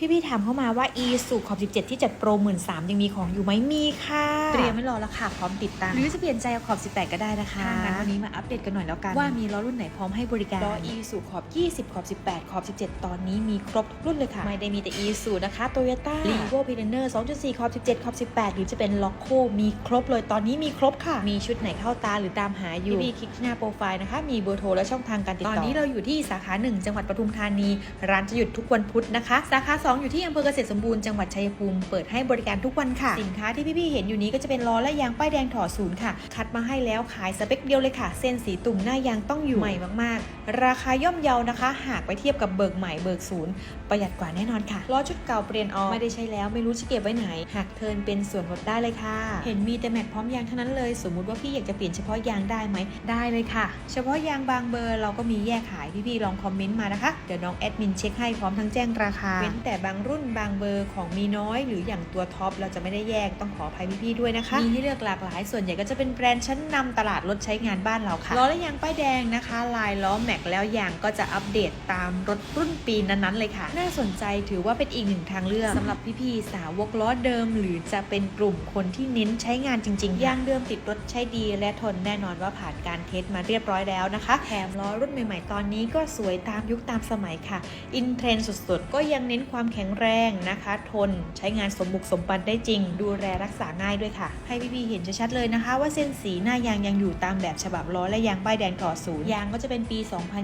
พี่ๆถามเข้ามาว่า e สูขอบ17 ที่จัดโปร1 3ื่นยังมีของอยู่ไหมมีค่ะ เตรียมไม่รอแล้วค่ะ พร้อมติดตั้ง หรือจะเปลี่ยนใจเอาขอบ 18 ก็ได้นะคะงั้นวันนี้มาอัปเดตกันหน่อยแล้วกัน ว่ามีล้อรุ่นไหนพร้อมให้บริการล้อ e สูขอบ 20 ขอบ 18 ขอบ 17 ตอนนี้มีครบทุกรุ่นเลยค่ะ ไม่ได้มีแต่ e สูนะคะ Toyota r e v o p i l a n e r 2.4 ขอบ 17 ขอบ 18 หรือจะเป็น Loco มีครบเลยตอนนี้มีครบค่ะ มีชุดไหนเข้าตาหรือตามหาอยู่พี่ๆคลิกที่หน้าโปรไฟล์นะคะมีเบอร์โทรและช่องทางการติดต่อตอนนี้เราอยู่ที่สาขา 1 จังหวัดปทุมธานี ร้านจะหยุดทุกวันพุธนะคะสาขา2 อยู่ที่อำเภอเกษตรสมบูรณ์จังหวัดชัยภูมิ เปิดให้บริการทุกวันค่ะ สินค้าที่พี่ๆเห็นอยู่นี้ก็จะเป็นล้อและยางป้ายแดงถอดศูนย์ค่ะ คัดมาให้แล้วขายสเปคเดียวเลยค่ะ เส้นสีตุ่มหน้ายางต้องอยู่ใหม่มากๆ ราคาย่อมเยานะคะ หากไปเทียบกับเบิกใหม่เบิกศูนย์ประหยัดกว่าแน่นอนค่ะล้อชุดเก่าเปลี่ยนออกไม่ได้ใช้แล้วไม่รู้จะเก็บไว้ไหน หากเทินเป็นส่วนลดได้เลยค่ะ เห็นมีแต่แม็กพร้อมยางเท่านั้นเลย สมมุติว่าพี่อยากจะเปลี่ยนเฉพาะยางได้ไหมได้เลยค่ะ เฉพาะยางบางเบอร์เราก็มีแยกขายพี่ๆลองคอมเมนต์มานะคะเดี๋ยวน้องแอดมินเช็คให้พร้อมทั้งแจ้งราคาเว้นแต่บางรุ่นบางเบอร์ของมีน้อย หรืออย่างตัวท็อปเราจะไม่ได้แยกต้องขออภัยพี่ๆด้วยนะคะ มีให้เลือกหลากหลาย ส่วนใหญ่ก็จะเป็นแบรนด์ชั้นนำตลาดรถใช้งานบ้านเราค่ะล้อและยางป้ายแดงนะคะ ลายล้อแม็กแล้วยางก็จะอัปเดตตามรถรุ่นปีนั้นๆเลยค่ะ น่าสนใจถือว่าเป็นอีกหนึ่งทางเลือกสำหรับพี่ๆสาวกล้อเดิม หรือจะเป็นกลุ่มคนที่เน้นใช้งานจริงๆยางเดิมติดรถใช้ดี และทนแน่นอนว่าผ่านการเทสมาเรียบร้อยแล้วนะคะแถมล้อรุ่นใหม่ ๆ ตอนนี้ก็สวยตามยุคตามสมัยค่ะ อินเทรนด์สุดๆ ก็ยังเน้นความแข็งแรงนะคะ ทนใช้งานสมบุกสมบันได้จริง ดูแลรักษาง่ายด้วยค่ะ ให้พี่ๆเห็นชัดๆเลยนะคะ ว่าเส้นสีหน้ายางยังอยู่ตามแบบฉบับล้อและยางป้ายแดงต่อศูนย์ยางก็จะเป็นปี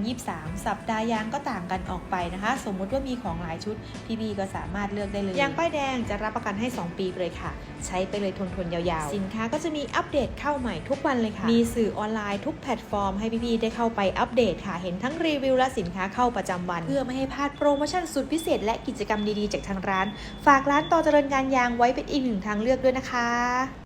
2023 สัปดาห์ยางก็ต่างกันออกไปนะคะ สมมุติว่ามีของหลายชุดพี่ๆก็สามารถเลือกได้เลยยางป้ายแดงจะรับประกันให้ 2 ปีเลยค่ะ ใช้ไปเลยทนทนยาวๆ สินค้าก็จะมีอัปเดตเข้าใหม่ทุกวันเลยค่ะ มีสื่อออนไลน์ทุกแพลตฟอร์มให้พี่ๆได้เข้าไปอัปเดตค่ะ เห็นทั้งรีวิวและสินค้าเข้าประจำวัน เพื่อไม่ให้พลาดโปรโมชั่นสุดพิเศษและกิจกรรมดีๆ จากทางร้าน ฝากร้านต่อเจริญการยางไว้เป็นอีกหนึ่งทางเลือกด้วยนะคะ